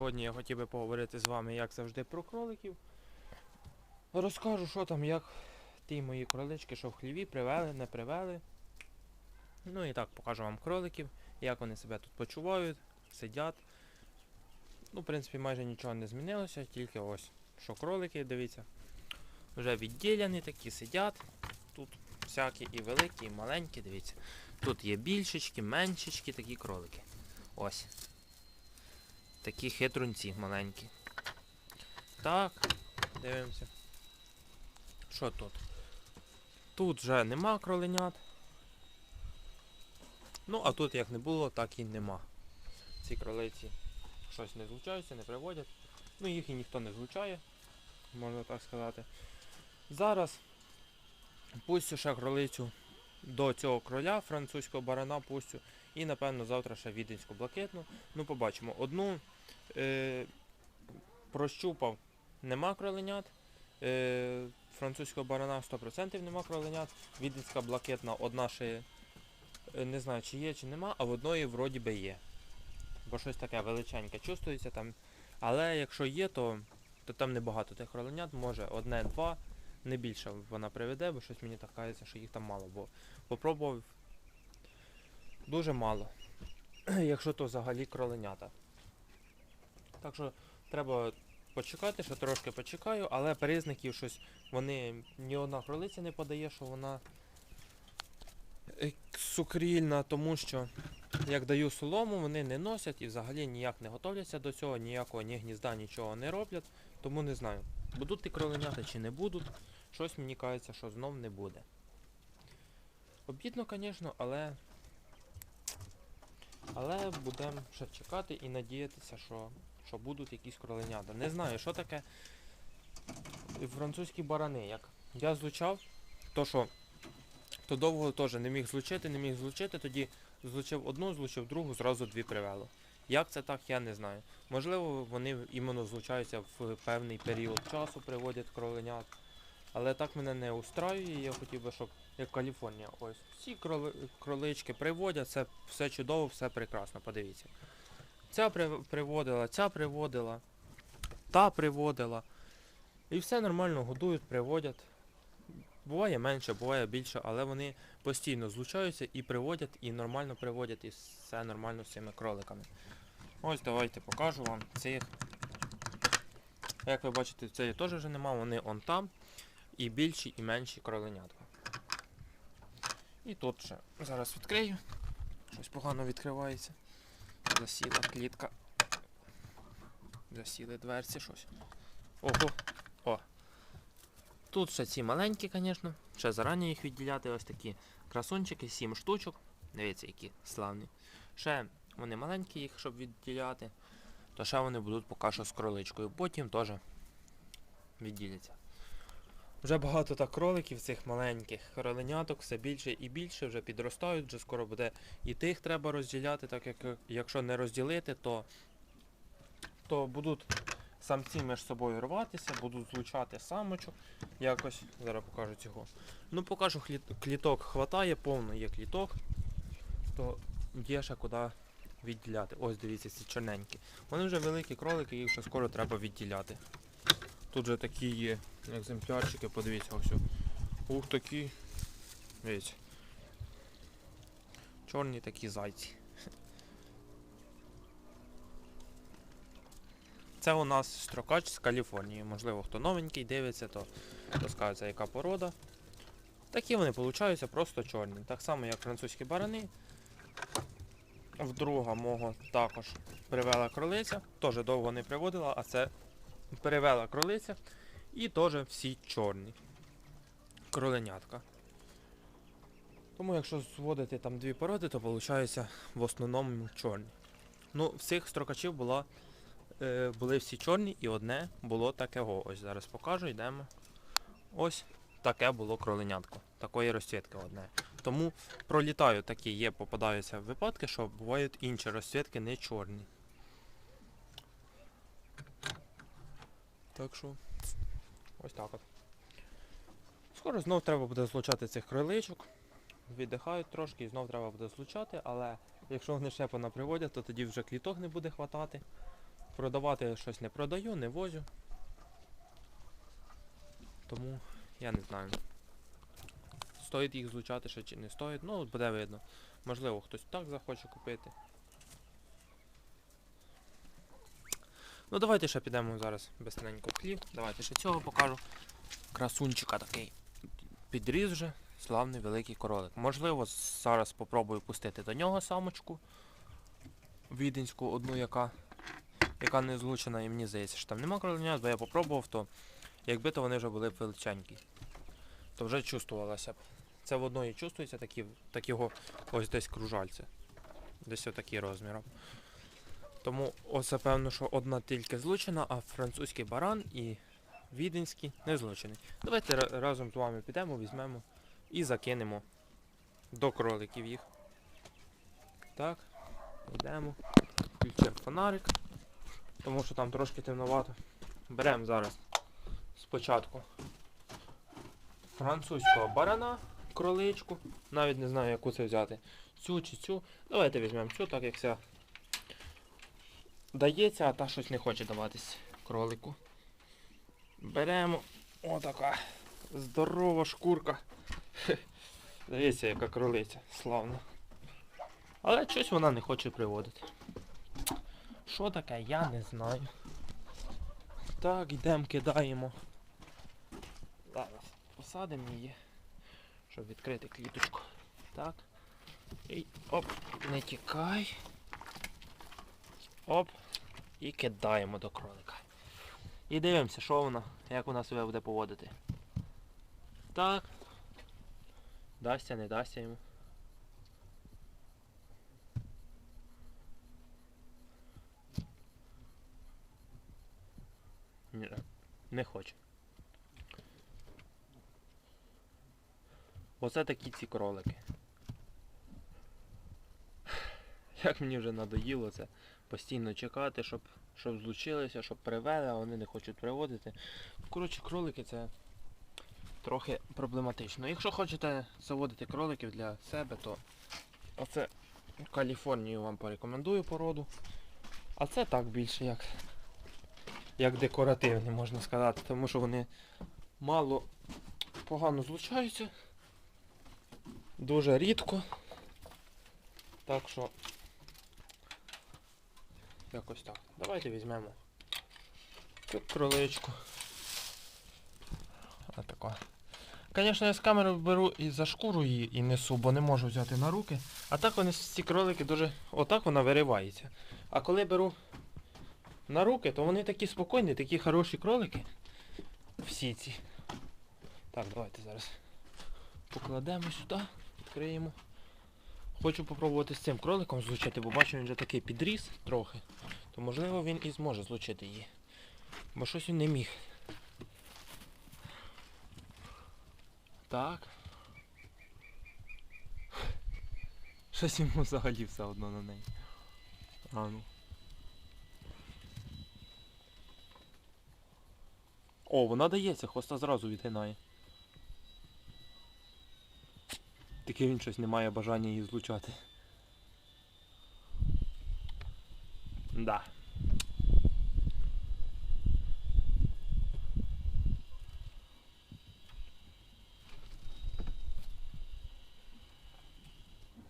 Сьогодні я хотів би поговорити з вами, як завжди, про кроликів. Розкажу, що там, як ті мої кролички, що в хліві, привели, не привели. Ну і так, покажу вам кроликів, як вони себе тут почувають, сидять. Ну, в принципі, майже нічого не змінилося, тільки ось, що кролики, дивіться, вже відділені, такі сидять. Тут всякі і великі, і маленькі, дивіться. Тут є більшечки, меншечки, такі кролики. Ось. Такі хитрунці маленькі. Так, дивимося. Що тут? Тут вже нема кроленят. Ну, а тут як не було, так і нема. Ці кролиці щось не злучаються, не приводять. Ну, їх і ніхто не злучає, можна так сказати. Зараз пустю ще кролицю до цього кроля, французького барана пустю. І напевно завтра ще віденську блакитну. Ну, побачимо. Одну е, прощупав, нема кроленят. Е, французького барана 100% нема кроленят. Віденська блакитна одна ще е, не знаю, чи є, чи нема, а в одної вроді би є. Бо щось таке величеньке чувствується там. Але якщо є, то, то там небагато тих кроленят, може одне-два, не більше вона приведе, бо щось мені так кажеться, що їх там мало. Бо попробував дуже мало. Якщо то взагалі кроленята. Так що треба почекати, що трошки почекаю, але признаків щось вони ні одна кролиця не подає, що вона е, сукрільна, тому що як даю солому, вони не носять і взагалі ніяк не готовляться до цього, ніякого ні гнізда, нічого не роблять. Тому не знаю, будуть ті кроленята чи не будуть. Щось мені кажеться, що знов не буде. Обідно, звісно, але. Але будемо ще чекати і надіятися, що, що будуть якісь кроленята. Не знаю, що таке французькі барани. Як я злучав, то що то довго теж не міг злучити, не міг злучити, тоді злучив одну, злучив другу, зразу дві привело. Як це так, я не знаю. Можливо, вони іменно злучаються в певний період часу, приводять кроленят. Але так мене не устраює, я хотів би, щоб як Каліфорнія. Ось всі кроли, кролички приводять, це все чудово, все прекрасно, подивіться. Ця при- приводила, ця приводила, та приводила. І все нормально годують, приводять. Буває менше, буває більше, але вони постійно злучаються і приводять, і нормально приводять, і все нормально з цими кроликами. Ось давайте покажу вам цих. Як ви бачите, цієї теж вже нема, вони он там. І більші, і менші кроленятка. І тут ще зараз відкрию. Щось погано відкривається. Засіла клітка. Засіли дверці щось. Ого! О! Тут ще ці маленькі, звісно. Ще зарані їх відділяти. Ось такі красунчики, 7 штучок. Дивіться, які славні. Ще вони маленькі їх, щоб відділяти. То ще вони будуть поки що з кроличкою. Потім теж відділяться. Вже багато так кроликів цих маленьких кроленяток, все більше і більше, вже підростають, вже скоро буде і тих треба розділяти, так як якщо не розділити, то, то будуть самці між собою рватися, будуть злучати самочок. Якось, зараз покажу цього. Ну покажу, кліток хватає, повно є кліток, то є ще куди відділяти. Ось дивіться, ці чорненькі. Вони вже великі кролики, їх вже скоро треба відділяти. Тут же такі є екземплярчики, подивіться ось. Ух такі. Дивіться. Чорні такі зайці. Це у нас строкач з Каліфорнії. Можливо, хто новенький дивиться, то, скажеться, яка порода. Такі вони получаються просто чорні. Так само, як французькі барани. В мого також привела кролиця. Теж довго не приводила, а це перевела кролиця. І теж всі чорні. Кроленятка. Тому якщо зводити там дві породи, то виходить в основному чорні. Ну, всіх строкачів була, е, були всі чорні і одне було такого. Ось зараз покажу, йдемо. Ось таке було кроленятко. Такої розцвітки одне. Тому пролітаю такі є, попадаються випадки, що бувають інші розцвітки не чорні. Так що. Ось так от. Скоро знов треба буде злучати цих криличок. Віддихають трошки і знов треба буде злучати, але якщо вони ще понаприводять, то тоді вже кліток не буде хватати. продавати щось не продаю, не возю. Тому я не знаю. Стоїть їх злучати ще чи не стоїть, ну буде видно. Можливо, хтось так захоче купити. Ну давайте ще підемо зараз безстененько в хлів. Давайте ще цього покажу. Красунчика такий. Підріз вже, славний великий кролик. Можливо, зараз спробую пустити до нього самочку. Віденську, одну, яка, яка не злучена, і мені здається, що там нема кроленят, бо я попробував, то якби то вони вже були б величенькі, то вже чувствувалося б. Це в одної чувствується такі, так ось десь кружальце. Десь отакий розміром. Тому оце певно, що одна тільки злучена, а французький баран і віденський не злучений. Давайте разом з вами підемо, візьмемо і закинемо до кроликів їх. Так, йдемо. Включимо фонарик, тому що там трошки темновато. Беремо зараз спочатку французького барана, кроличку. Навіть не знаю, яку це взяти. Цю чи цю. Давайте візьмемо цю, так як ця дається, а та щось не хоче даватись кролику. Беремо отака здорова шкурка. Дивіться, яка кролиця, славна. Але щось вона не хоче приводити. Що таке, я не знаю. Так, йдемо, кидаємо. Зараз посадимо її, щоб відкрити кліточку. Так. І оп, не тікай. Оп. І кидаємо до кролика. І дивимося, що вона, як вона себе буде поводити. Так. Дасться, не дасться йому. Ні, не хоче. Оце такі ці кролики. Як мені вже надоїло це постійно чекати, щоб, щоб злучилися, щоб привели, а вони не хочуть приводити. Коротше, кролики це трохи проблематично. Якщо хочете заводити кроликів для себе, то оце Каліфорнію вам порекомендую породу. А це так більше як, як декоративні, можна сказати, тому що вони мало погано злучаються. Дуже рідко. Так що якось так. Давайте візьмемо цю кроличку. Отако. Звісно, я з камери беру і за шкуру її і несу, бо не можу взяти на руки. А так вони ці кролики дуже. Отак вона виривається. А коли беру на руки, то вони такі спокійні, такі хороші кролики. Всі ці. Так, давайте зараз покладемо сюди, відкриємо. Хочу попробувати з цим кроликом злучити, бо бачу, він вже такий підріс трохи. То можливо він і зможе злучити її. Бо щось він не міг. Так. Щось йому взагалі все одно на неї. А ну. О, вона дається, хвоста зразу відгинає. Таке він щось не має бажання її злучати. Да.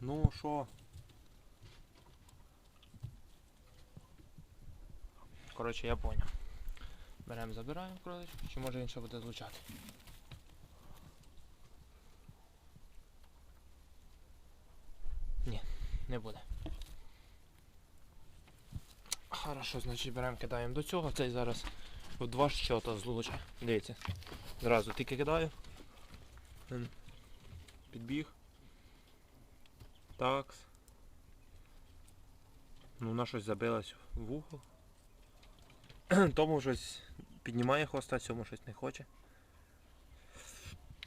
Ну що? Коротше, я поняв. Беремо, забираємо кроличку, чи може він ще буде злучати? Ні, не буде. Хорошо, значить беремо, кидаємо до цього. Цей зараз в два щота злуча. Дивіться. Зразу тільки кидаю. Підбіг. Такс. Ну, вона щось забилась в вухо. Тому щось піднімає хвоста, цьому щось не хоче.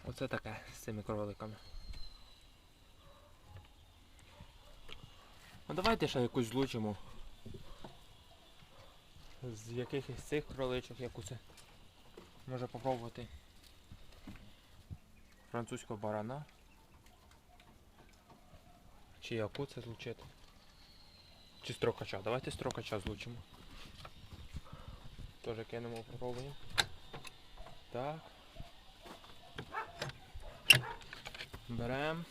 Оце таке з цими кроликами. Ну давайте ще якусь злучимо. З якихось цих кроличок, яку це. Може попробувати. Французького барана. Чи яку це злучити? Чи строкача? Давайте строкача злучимо. Теж кинемо, попробуємо. Так. Берем.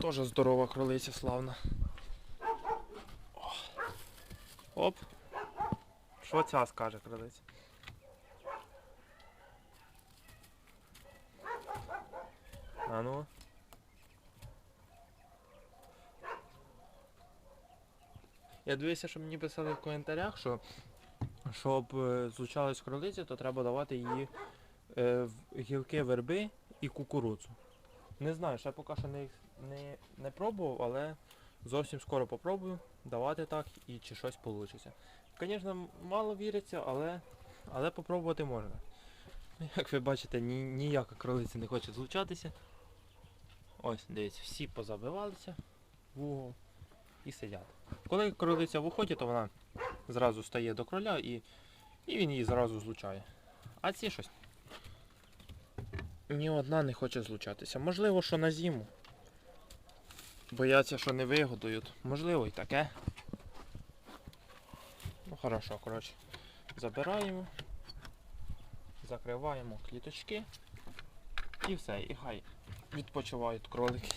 Тоже здорова кролиця славна. Оп. Що ця скаже кролиця? А ну. Я дивився, що мені писали в коментарях, що щоб е, злучалась кролиця, то треба давати її е, гілки верби і кукурудзу. Не знаю, ще поки що не, не, не пробував, але зовсім скоро попробую давати так і чи щось вийде. Звісно, мало віриться, але, але попробувати можна. Ну, Як ви бачите, ні, ніяка кролиця не хоче злучатися. Ось, дивіться, всі позабивалися в угол і сидять. Коли кролиця виходить, то вона зразу стає до кроля і, і він її зразу злучає. А ці щось. Ні одна не хоче злучатися. Можливо, що на зиму. Бояться, що не вигодують. Можливо і таке. Ну хорошо, коротше. Забираємо. Закриваємо кліточки. І все, і хай відпочивають кролики.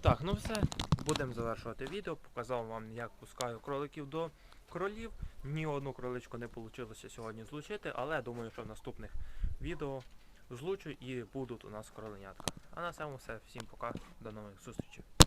Так, ну все. Будемо завершувати відео. Показав вам, як пускаю кроликів до кролів. Ні одну кроличку не вийшло сьогодні злучити, але думаю, що в наступних відео злучу і будуть у нас кроленятка. А на цьому все. Всім пока, до нових зустрічей.